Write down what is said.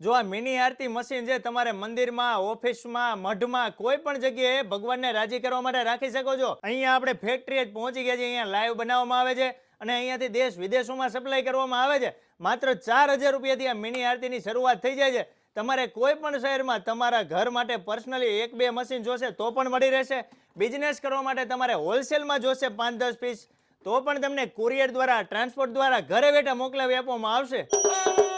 જો આ મિની આરતી મશીન છે તમારે મંદિરમાં, ઓફિસમાં, મઢમાં, કોઈ પણ જગ્યાએ ભગવાનને રાજી કરવા માટે રાખી શકો છો, અહીંયા આપણે ફેક્ટરી જ પહોંચી ગયા છે અહીંયા લાઈવ બનાવવામાં આવે છે અને અહીંયાથી દેશ વિદેશોમાં સપ્લાય કરવામાં આવે છે. માત્ર ચાર હજાર રૂપિયાથી આ મિની આરતીની શરૂઆત થઈ જાય છે. તમારે કોઈ પણ શહેરમાં તમારા ઘર માટે પર્સનલી એક બે મશીન જોશે તો પણ મળી રહેશે. બિઝનેસ કરવા માટે તમારે હોલસેલમાં જોશે પાંચ દસ પીસ તો પણ તમને કુરિયર દ્વારા ટ્રાન્સપોર્ટ દ્વારા ઘરે બેઠા મોકલાવી આપવામાં આવશે.